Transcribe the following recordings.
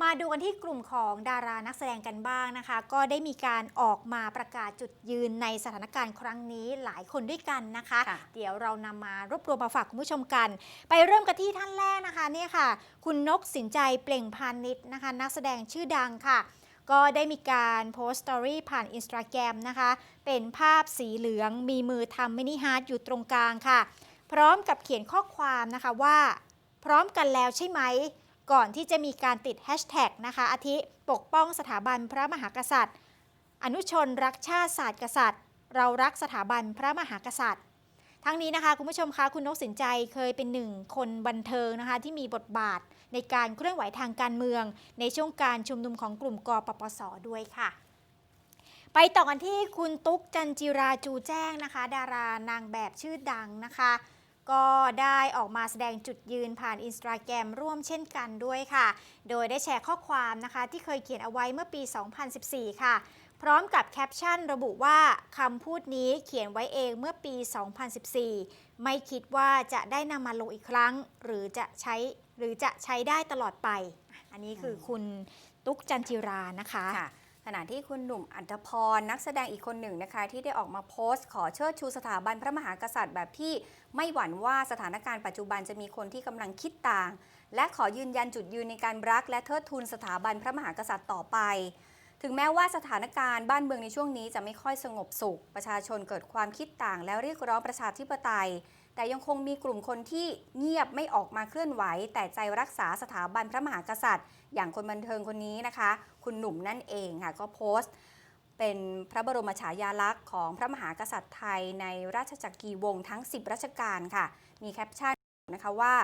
มาดูกันที่กลุ่มของดารานักแสดงกันบ้างนะคะ ก็ได้มีการออกมาประกาศจุดยืนในสถานการณ์ครั้งนี้หลายคนด้วยกันนะคะค่ะเดี๋ยวเรานำมารวบรวมมาฝากคุณผู้ชมกัน ไปเริ่มกันที่ท่านแรกนะคะเนี่ยค่ะ คุณนกสินใจเปล่งพานิชนะคะ นักแสดงชื่อดังค่ะก็ได้มีการโพสต์สตอรี่ผ่านอินสตาแกรมนะคะ เป็นภาพสีเหลือง มีมือทำมินิฮาร์ดอยู่ตรงกลางค่ะ พร้อมกับเขียนข้อความนะคะว่า พร้อมกันแล้วใช่ไหม ก่อนที่จะมีการติดแฮชแท็กนะคะอาทิปกป้องสถาบันพระมหากษัตริย์ อนุชนรักชาติศาสตร์กษัตริย์ เรารักสถาบันพระมหากษัตริย์ ทั้งนี้นะคะคุณผู้ชมคะคุณนกสินใจเคยเป็นหนึ่งคนบันเทิงนะคะที่มีบทบาทในการเคลื่อนไหวทางการเมือง ในช่วงการชุมนุมของกลุ่มกปปสด้วยค่ะ ไปต่อกันที่คุณตุ๊กจันจิราจูแจ้งนะคะ ดารานางแบบชื่อดังนะคะ ก็ได้ออกมาแสดงจุดยืนผ่านอินสตาแกรมร่วมเช่นกันด้วยค่ะ โดยได้แชร์ข้อความนะคะที่เคยเขียนเอาไว้เมื่อปี 2014 ค่ะ พร้อมกับแคปชั่นระบุว่าคำพูดนี้เขียนไว้เองเมื่อปี 2014 ไม่คิดว่าจะได้นำมาลงอีกครั้ง หรือจะใช้หรือจะใช้ได้ตลอดไป อันนี้คือคุณตุ๊กจันจิรานะคะคะ ขณะที่คุณหนุ่มอัธพรนักแสดงอีกคนหนึ่งนะคะที่ได้ออกมาโพสต์ ขอเชิดชูสถาบันพระมหากษัตริย์แบบที่ไม่หวั่นว่าสถานการณ์ปัจจุบันจะมีคนที่กำลังคิดต่าง และขอยืนยันจุดยืนในการรัก และเทิดทูนสถาบันพระมหากษัตริย์ต่อไป ถึงแม้ว่าสถานการณ์บ้านเมืองในช่วงนี้จะไม่ค่อยสงบสุข ประชาชนเกิดความคิดต่าง แล้วเรียกร้องประชาธิปไตย แต่ยังคงมีกลุ่มคนที่เงียบไม่ออกมาเคลื่อนไหว แต่ใจรักษาสถาบันพระมหากษัตริย์ อย่างคนบันเทิงคนนี้นะคะ คุณหนุ่มนั่นเองค่ะก็โพสต์เป็นพระบรมฉายาลักษณ์ของพระมหากษัตริย์ไทยในราชจักรีวงศ์ทั้ง 10 รัชกาลค่ะ มีแคปชั่นนะคะว่า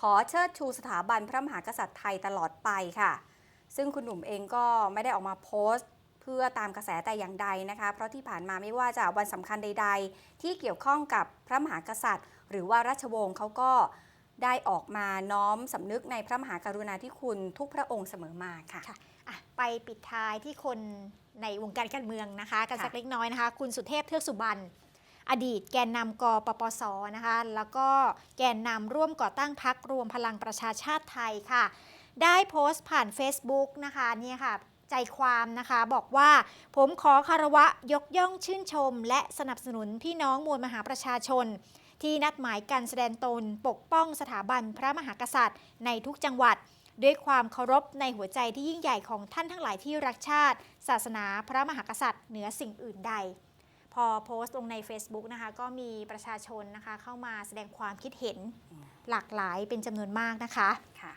ขอเชิดชูสถาบันพระมหากษัตริย์ไทยตลอดไปค่ะ ซึ่งคุณหนุ่มเองก็ไม่ได้ออกมาโพสต์ เพื่อตามกระแสแต่อย่างใดนะคะ เพราะที่ผ่านมาไม่ว่าจะวันสำคัญใด ๆ ที่เกี่ยวข้องกับพระมหากษัตริย์ หรือว่าราชวงศ์เขาก็ได้ออกมาน้อมสำนึกในพระมหากรุณาธิคุณทุกพระองค์เสมอมาค่ะคะะไปปิดท้ายที่คนในวงการการเมืองนะคะกันสักเล็กน้อยนะคะ คุณสุเทพเทือกสุบรรณอดีตแกนนำกปปสนะคะ แล้วก็แกนนำร่วมก่อตั้งพักรวมพลังประชาชาติไทยค่ะ ได้โพสต์ผ่าน Facebook นะคะเนี่ยค่ะ ใจความนะคะ บอกว่า ผมขอคารวะยกย่องชื่นชม และสนับสนุนพี่น้องมวลมหาประชาชน ที่นัดหมายกันแสดงตนปกป้องสถาบันพระมหากษัตริย์ ในทุกจังหวัด ด้วยความเคารพในหัวใจที่ยิ่งใหญ่ของท่านทั้งหลายที่รักชาติ ศาสนาพระมหากษัตริย์เหนือสิ่งอื่นใดพอโพสต์ลงใน Facebook นะคะ ก็มีประชาชนนะคะเข้ามาแสดงความคิดเห็นหลากหลายเป็นจำนวนมากนะคะค่ะ